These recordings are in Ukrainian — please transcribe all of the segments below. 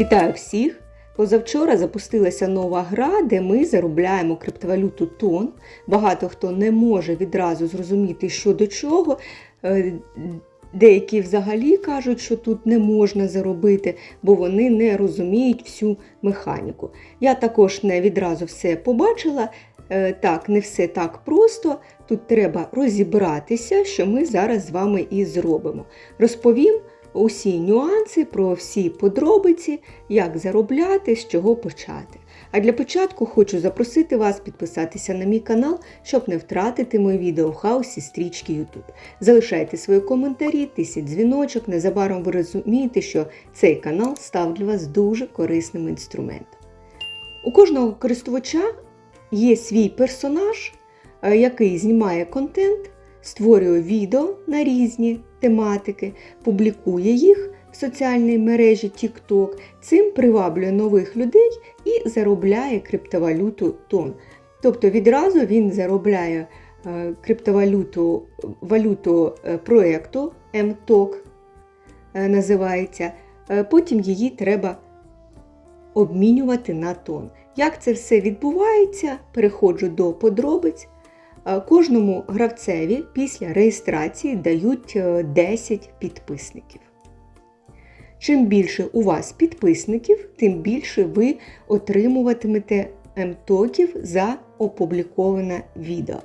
Вітаю всіх! Позавчора запустилася нова гра, де ми заробляємо криптовалюту тон. Багато хто не може відразу зрозуміти, що до чого. Е, Деякі взагалі кажуть, що тут не можна заробити, бо вони не розуміють всю механіку. Я також не відразу все побачила. Е, Так, не все так просто. Тут треба розібратися, що ми зараз з вами і зробимо. Розповім усі нюанси про всі подробиці, як заробляти, з чого почати. А для початку хочу запросити вас підписатися на мій канал, щоб не втратити мої відео в хаосі стрічки YouTube. Залишайте свої коментарі, тисіть дзвіночок. Незабаром ви розумієте, що цей канал став для вас дуже корисним інструментом. У кожного користувача є свій персонаж, е, який знімає контент, створює відео на різні тематики, публікує їх в соціальній мережі TikTok, цим приваблює нових людей і заробляє криптовалюту тон. Тобто відразу він заробляє е, криптовалюту валюту е, проєкту MTOK е, називається. Потім її треба обмінювати на тон. Як це все відбувається, переходжу до подробиць. Е, Кожному гравцеві після реєстрації дають е, 10 підписників. Чим більше у вас підписників, тим більше ви отримуватимете МТОКів за опубліковане відео,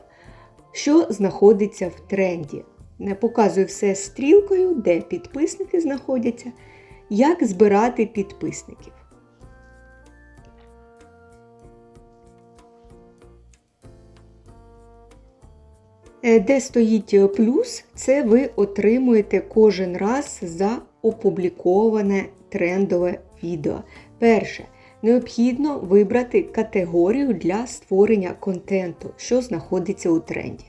що знаходиться в тренді. Не показую все стрілкою, де підписники знаходяться, як збирати підписників. Де стоїть е, плюс, це ви отримуєте кожен раз за опубліковане трендове відео. Перше, необхідно вибрати категорію для створення контенту, що знаходиться у тренді.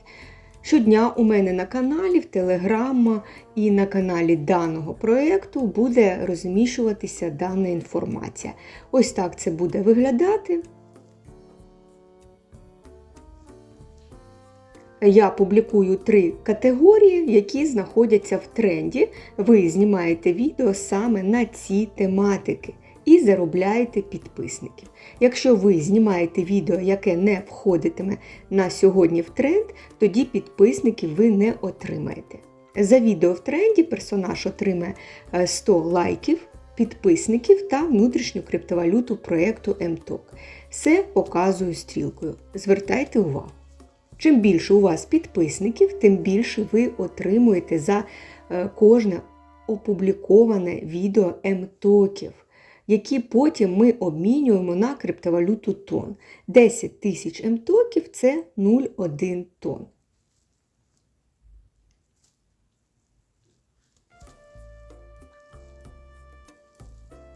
Щодня у мене на каналі, в Телеграм і на каналі даного проєкту буде розміщуватися дана інформація. Ось так це буде виглядати. Я публікую три категорії, які знаходяться в тренді. Ви знімаєте відео саме на ці тематики і заробляєте підписників. Якщо ви знімаєте відео, яке не входитиме на сьогодні в тренд, тоді підписників ви не отримаєте. За відео в тренді персонаж отримає е, 100 лайків, підписників та внутрішню криптовалюту проєкту MTOK. Все показую стрілкою. Звертайте увагу. Чим більше у вас підписників, тим більше ви отримуєте за е, кожне опубліковане відео МТОКів, які потім ми обмінюємо на криптовалюту тон. 10 тисяч МТОКів це 0,1 тон.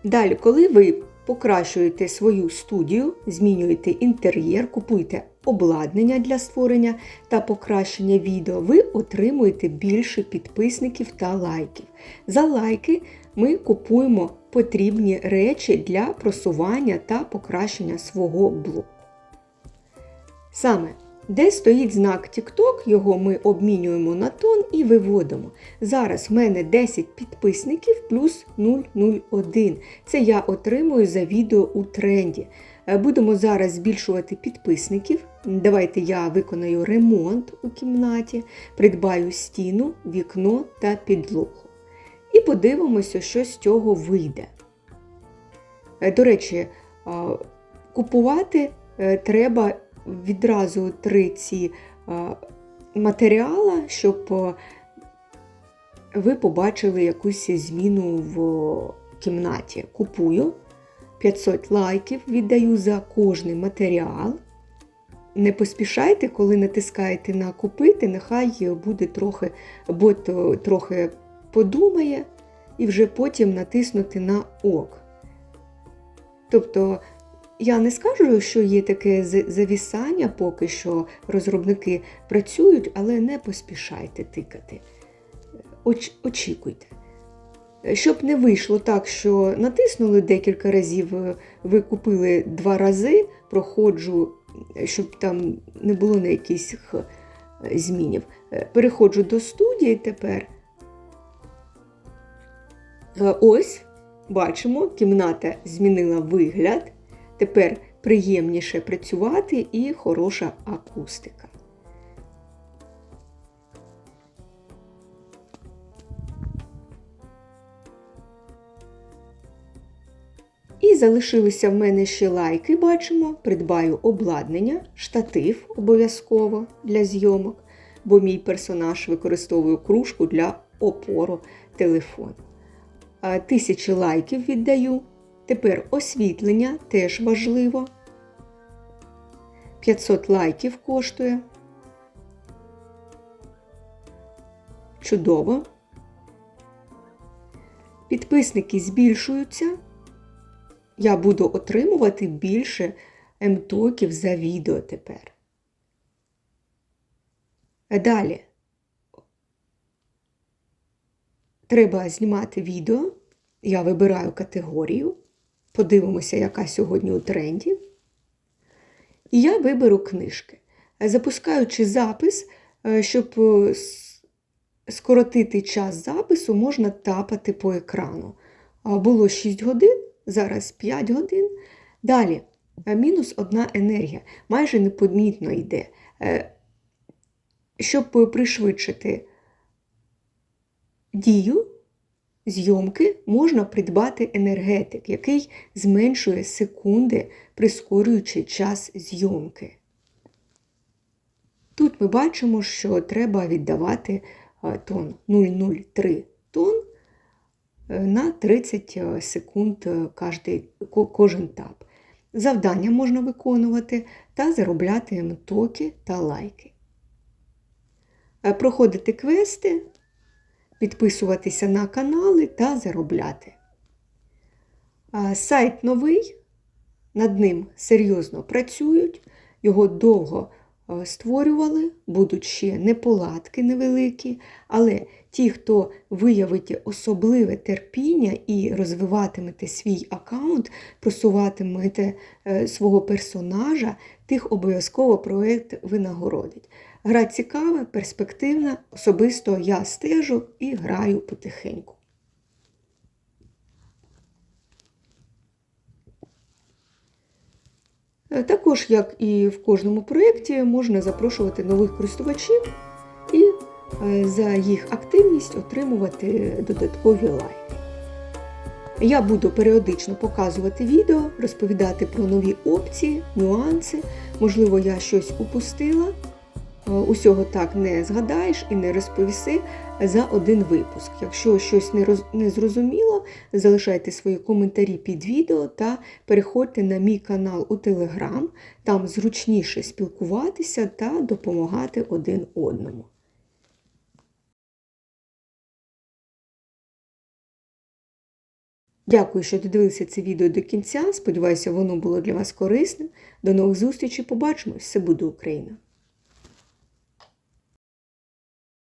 Далі, коли ви покращуєте свою студію, змінюєте інтер'єр, купуєте обладнання для створення та покращення відео, ви отримуєте більше підписників та лайків. За лайки ми купуємо потрібні речі для просування та покращення свого блогу. Саме де стоїть знак TikTok, його ми обмінюємо на тон і виводимо. Зараз в мене 10 підписників плюс 001. Це я отримую за відео у тренді. Е, Будемо зараз збільшувати підписників. Давайте я виконаю ремонт у кімнаті, придбаю стіну, вікно та підлогу. І подивимося, що з цього вийде. Е, До речі, купувати е, треба відразу три ці а, матеріала, щоб ви побачили якусь зміну в кімнаті. Купую 500 лайків, віддаю за кожний матеріал. Не поспішайте, коли натискаєте на купити, нехай буде трохи, бот е, трохи подумає і вже потім натиснути на ок. Тобто я не скажу, що є таке завісання, поки що розробники працюють, але не поспішайте тикати. Оч- очікуйте. Щоб не вийшло так, що натиснули декілька разів, е, ви купили два рази, проходжу, щоб там не було ніяких е, змінів. Е, Переходжу до студії тепер. Ось бачимо, кімната змінила вигляд. Тепер приємніше працювати і хороша акустика. І залишилися в мене ще лайки, бачимо, придбаю обладнання, штатив обов'язково для зйомок, бо мій персонаж використовує кружку для опору телефону. Тисячі лайків віддаю. Тепер освітлення теж важливо. 500 лайків коштує. Чудово. Підписники збільшуються. Я буду отримувати більше МТОКів за відео тепер. Далі. Треба знімати відео. Я вибираю категорію. Подивимося, яка сьогодні у тренді. І я виберу книжки. Запускаючи запис, е, щоб е, скоротити час запису, можна тапати по екрану. Було 6 годин, зараз 5 годин. Далі, е, мінус одна енергія. Майже непомітно йде. Щоб пришвидшити дію, зйомки можна придбати енергетик, який зменшує секунди, прискорюючи час зйомки. Тут ми бачимо, що треба віддавати тон 0,03 тон на 30 секунд кожен тап. Завдання можна виконувати та заробляти МТОКи та лайки. Проходити квести підписуватися на канали та заробляти. Сайт новий, над ним серйозно працюють, його довго створювали, будуть ще неполадки невеликі, але ті, хто виявить особливе терпіння і розвиватимете свій аккаунт, просуватимете е, свого персонажа, тих обов'язково проєкт винагородить. Гра цікава, перспективна, особисто я стежу і граю потихеньку. Також, як і в кожному проєкті, можна запрошувати нових користувачів і е, за їх активність отримувати додаткові лайки. Я буду періодично показувати відео, розповідати про нові опції, нюанси, можливо, я щось упустила. Е, усього так не згадаєш і не розповіси за один випуск. Якщо щось не, роз... не зрозуміло, залишайте свої коментарі під відео та переходьте на мій канал у Телеграм, там зручніше спілкуватися та допомагати один одному. Дякую, що додивилися це відео до кінця. Сподіваюся, воно було для вас корисним. До нових зустрічей. Побачимось! Все буде Україна!